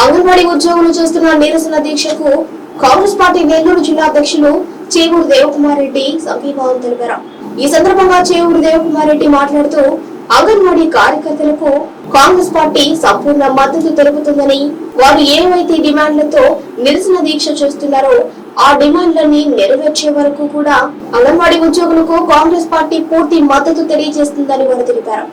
అంగన్వాడీ ఉద్యోగులు చేస్తున్న నిరసన దీక్షకు కాంగ్రెస్ పార్టీ నెల్లూరు జిల్లా అధ్యక్షులు చేవూరు దేవకుమార్ రెడ్డి సంఘీభావం తెలిపారు. ఈ సందర్భంగా చేవూరు దేవకుమార్ రెడ్డి మాట్లాడుతూ అంగన్వాడీ కార్యకర్తలకు కాంగ్రెస్ పార్టీ సంపూర్ణ మద్దతు తెలుపుతుందని వారు ఏవైతే డిమాండ్లతో నిరసన దీక్ష చేస్తున్నారో ఆ డిమాండ్లన్నీ నెరవేర్చే వరకు కూడా అంగన్వాడీ ఉద్యోగులకు కాంగ్రెస్ పార్టీ పూర్తి మద్దతు తెలియజేస్తుందని వారు తెలిపారు.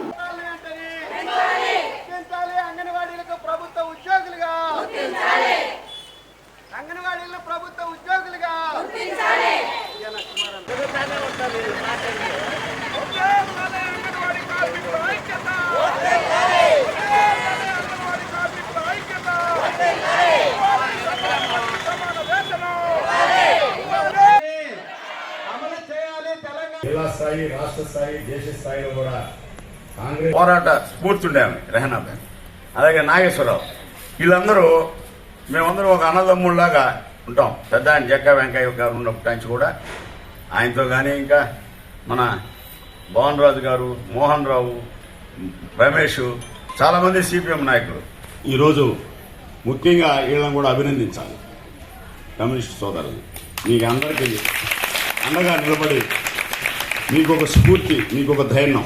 జిల్లా స్థాయి రాష్ట్ర స్థాయి దేశ స్థాయిలో కూడా కాంగ్రెస్ పోరాట స్ఫూర్తి ఉండే ఆమె రెహనా బేగం అలాగే నాగేశ్వరరావు. వీళ్ళందరూ మేమందరం ఒక అన్నదమ్ముళ్ళలాగా ఉంటాం. పెద్ద ఆయన జక్క వెంకయ్య గారు ఉన్నప్పటి నుంచి కూడా ఆయనతో కానీ ఇంకా మన భవన్ రాజు గారు మోహన్ రావు రమేష్ చాలామంది సిపిఎం నాయకులు. ఈరోజు ముఖ్యంగా వీళ్ళని కూడా అభినందించాలి. కమ్యూనిస్ట్ సోదరులు. మీకు అందరికీ అండగా నిలబడి మీకు ఒక స్ఫూర్తి మీకు ఒక ధైర్యం.